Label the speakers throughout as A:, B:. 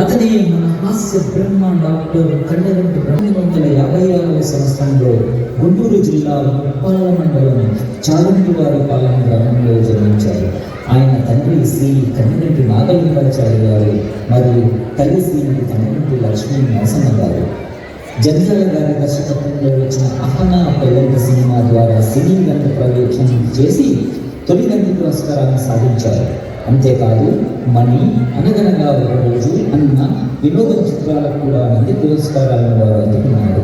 A: అతని మన హాస్య బ్రహ్మ డాక్టర్ కండరెడ్డి రెండు వందల యాభై ఆరవ సంవత్సరంలో గుంటూరు జిల్లా ఉప్పాల మండలం చాలంటివారి పాలన గ్రామంలో జన్మించారు. ఆయన తండ్రి శ్రీ కండరెడ్డి నాగలింగాచార్య గారు మరియు తల్లి శ్రీమతి కండరెడ్డి లక్ష్మీ నరసమ్మ గారు. జంధ్యాల గారి దర్శకత్వంలో వచ్చిన అహనా పెళ్ళంత సినిమా ద్వారా సినీ రంగ ప్రవేశం చేసి తొలి నంది పురస్కారాన్ని సాధించారు. అంతేకాదు మణి అనగనగా ఒకరోజు అన్న వినోద చిత్రాలకు కూడా మంది పురస్కారాలను వారు అందుకున్నారు.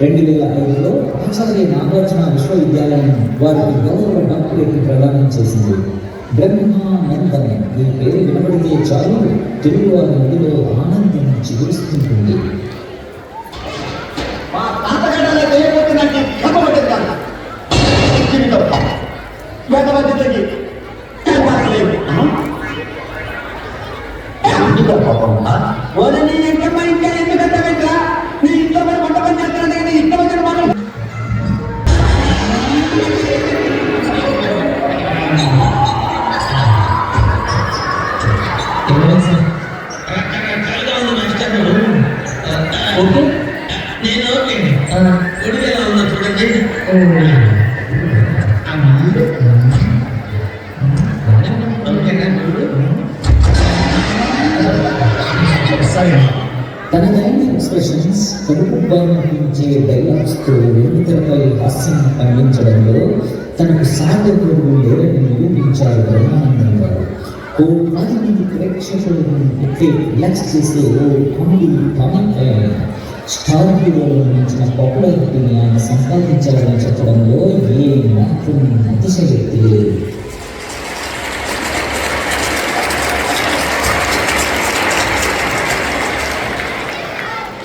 A: రెండు వేల ఐదులో ఆచార్య నాగార్జున విశ్వవిద్యాలయం వారికి గౌరవ డాక్టరేట్ ప్రదానం చేసింది. బ్రహ్మానందం ఈ పేరు వినబడితే చాలు తెలుగు వారి నదిలో ఆనందం చిగురుస్తుంటుంది.
B: మా
C: ఓకే నేను ఓకే ఒడిగా ఉన్నా చూడండి
A: ఓకేనా తనదైన ఎక్స్ప్రెషన్స్ కడుపుబ్బా అనిపించే డైలాగ్స్తో వెండితెరపై హాస్యం 딱 싸게 부르고 노래 부르고 문자로 하는 거. 오, 빠지는 그렉셔서 이렇게 릴렉스해서 공기 방에 자원기로는 지금 거꾸로 했더니 상당히 진짜로 저처럼 요 이해만큼 뜻이 됐듯